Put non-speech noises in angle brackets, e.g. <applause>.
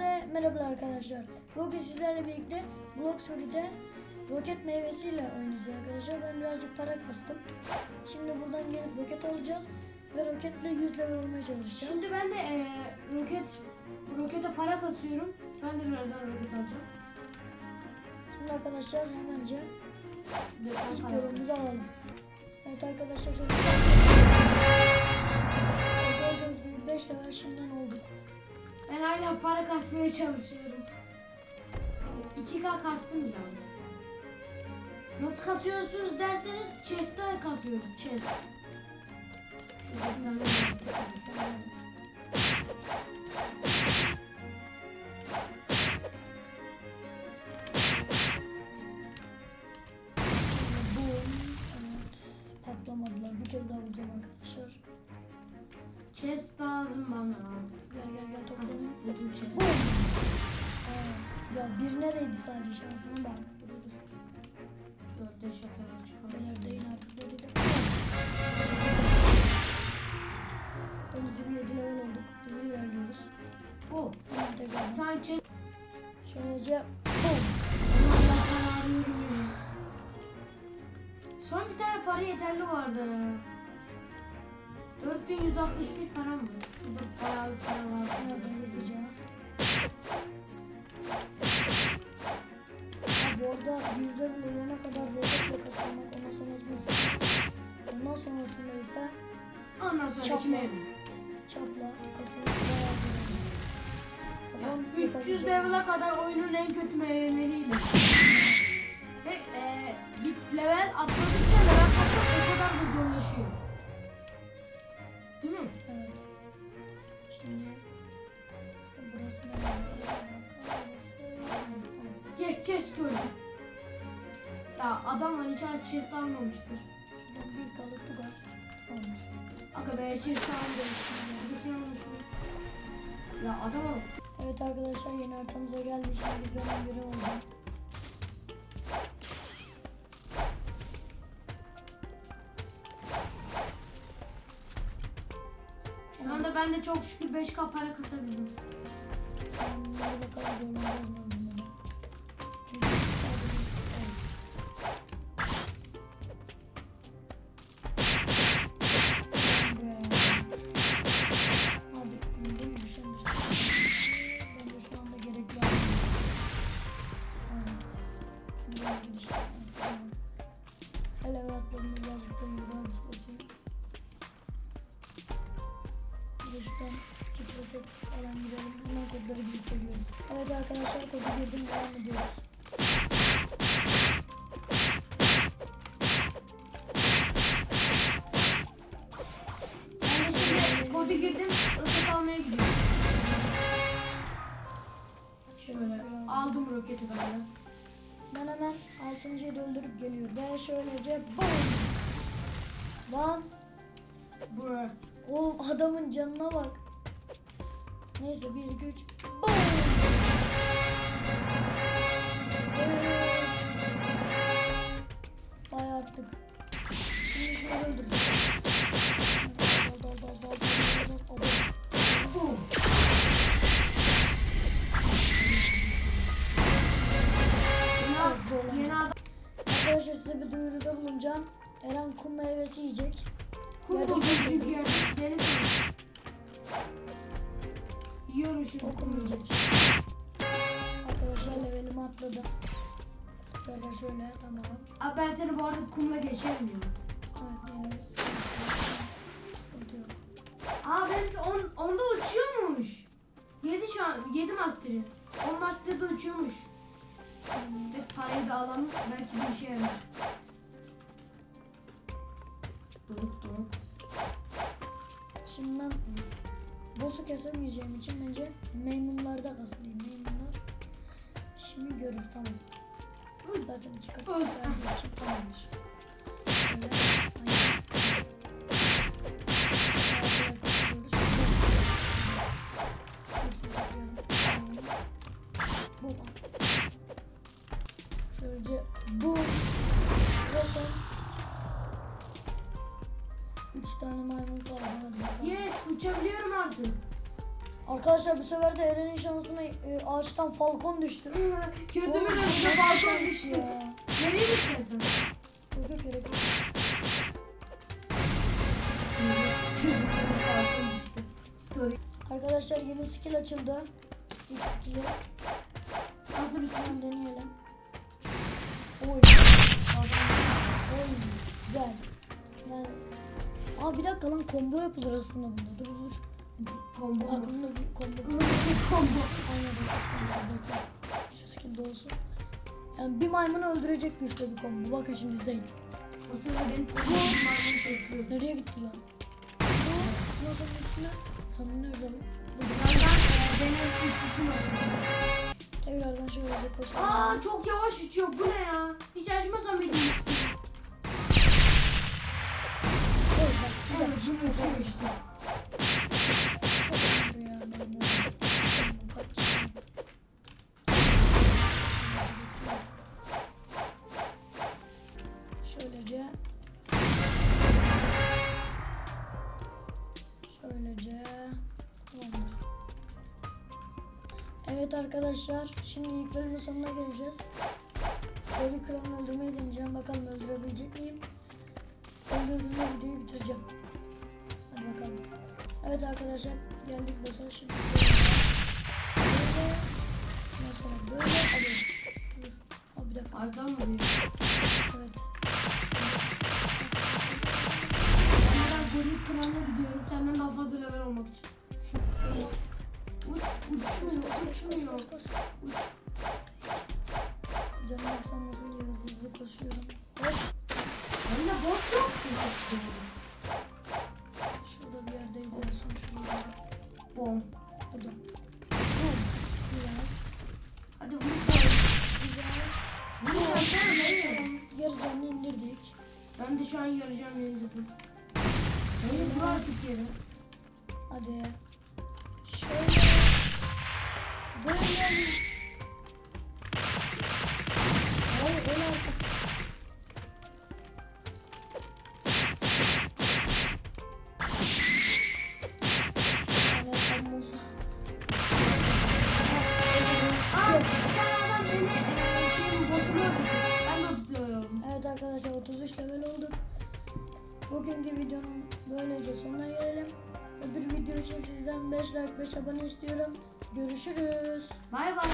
Hepinize merhaba arkadaşlar. Bugün sizlerle birlikte Block Story'de roket meyvesiyle oynayacağız arkadaşlar. Ben birazcık para kastım. Şimdi buradan gelip roket alacağız ve roketle 100 level olmaya çalışacağız. Şimdi ben de eee, roket rokete para kasıyorum. Ben de birazdan roket alacağım. Şimdi arkadaşlar hemence ilk görevimizi alalım. Evet arkadaşlar şöyle gördüğünüz gibi 5 level şimdiden hala para kasmaya çalışıyorum. 2K kastım bile. Nasıl kasıyorsunuz derseniz chest'ten kasıyoruz. Chest. Şuradan Boom. Aa, ya birine değdi sadece şansıma bak. Dur dur. Şu ateş atarak çıkalım. Değin artık dedi de. Önümüzde bir 7 level olduk. Hızlı ilerliyoruz. Oh. Hemen tekrar. chest. Şöylece boom. Allah kararını Son bir tane para yeterli vardı. 4161 param var. Çapla olacak. Bakalım 300 yapabilecek level'a kadar oyunun en kötü meyveleriyle. Ve e, git level atladıkça level atlamak o kadar da zorlaşıyor. Değil mi? Evet. Şimdi burası ne? Yes chest gördüm. Ya adam var içeride chest almamıştır. Şuradan bir kalıp bu kadar olmuş. Aga be mu? Ya adam al. Evet arkadaşlar yeni haritamıza geldik. Şimdi ben görev alacağım. Şu anda ben de çok şükür 5k para kasabildim. Bunları bakalım zorlanacağız mı De şuradan kit reset falan girelim. Hemen kodları girip geliyorum. Evet arkadaşlar kodu girdim devam ediyoruz. Ben de şimdi kodu girdim. Roket almaya gidiyorum. Şöyle aldım roketi ben de. Ben hemen altıncıyı da öldürüp geliyorum. Ve şöylece BOOM! Lan Bro. Oğlum adamın canına bak. Neyse 1 2 3 BOOM! Evet. Bayağı arttık. Şimdi şunu öldüreceğim. Dal dal dal dal dal dal dal Arkadaşlar size bir duyuruda bulunacağım. Eren kum meyvesi yiyecek. Kum kum çünkü. Benim Yiyorum şimdi kum yiyecek. Arkadaşlar levelimi atladım. Şöyle şöyle tamam. Abi ben seni bu arada kumla geçerim ya. Evet yine sıkıntı yok. Sıkıntı yok. Aa benimki on, onda uçuyormuş. Yedi şu an. Yedi masteri. On masteri de uçuyormuş. Hmm, parayı da alalım. Belki bir işe yarar. Doruk doruk. Şimdi ben boss'u kesemeyeceğim için bence maymunlarda kasılayım. Maymunlar şimdi görür tamam. Zaten iki kat verdiği için tamamdır. Tane maymun kaldı. Yes uçabiliyorum artık. Arkadaşlar bu sefer de Eren'in şansına e, ağaçtan falcon düştü. Önümüze nasıl balkon düştü. Nereye istersen? Yok yok gerek yok. balkon düştü. Story. Arkadaşlar yeni skill açıldı. İlk skill'i. Şey? Hemen deneyelim. Oy. Aa bir dakika lan combo yapılır aslında bunda. Dur dur. Combo. Aklımda bir combo. Combo. Aynen bekle. Şu skill'de olsun. Yani bir maymunu öldürecek güçte bir combo. Bakın şimdi izleyin. O sırada benim combo'um tekliyor. Nereye gitti lan? Masanın üstüne. Tam nerede lan? Burada. Birazdan e, benim uçuşum açıldı. Tekrardan şöylece koşalım. Aa çok yavaş uçuyor. Bu ne ya? Hiç Evet arkadaşlar şimdi ilk bölümün sonuna geleceğiz. Böyle kralını öldürmeyi deneyeceğim. Bakalım öldürebilecek miyim? Öldürdüğümde videoyu bitireceğim. Hadi bakalım. Evet arkadaşlar geldik boss'a şimdi. Böyle. Ondan sonra böyle. Hadi. Dur. Ha, bir dakika. Arkadan mı vuruyor? Evet. Ben goril kralına gidiyorum. Senden daha fazla level olmak için. <laughs> Uç, uçmuyor, uçmuyor. koş, koş. Uç. Canım aksanmasın diye hızlı hızlı koşuyorum. Hop. Öyle boss yok ki. Şurada bir yerdeydi en son şurada. Bom. Burada. Bum. Güzel. Hadi vur şöyle. Güzel. Vur beni. Yarı canlı indirdik. Ben de şu an yarayacağım yenildim. Beni vur artık yere. Hadi. Şöyle. Arkadaşlar 33 level olduk. Bugünkü videonun böylece sonuna gelelim. Öbür video için sizden 5 like 5 abone istiyorum. Görüşürüz. Bay bay.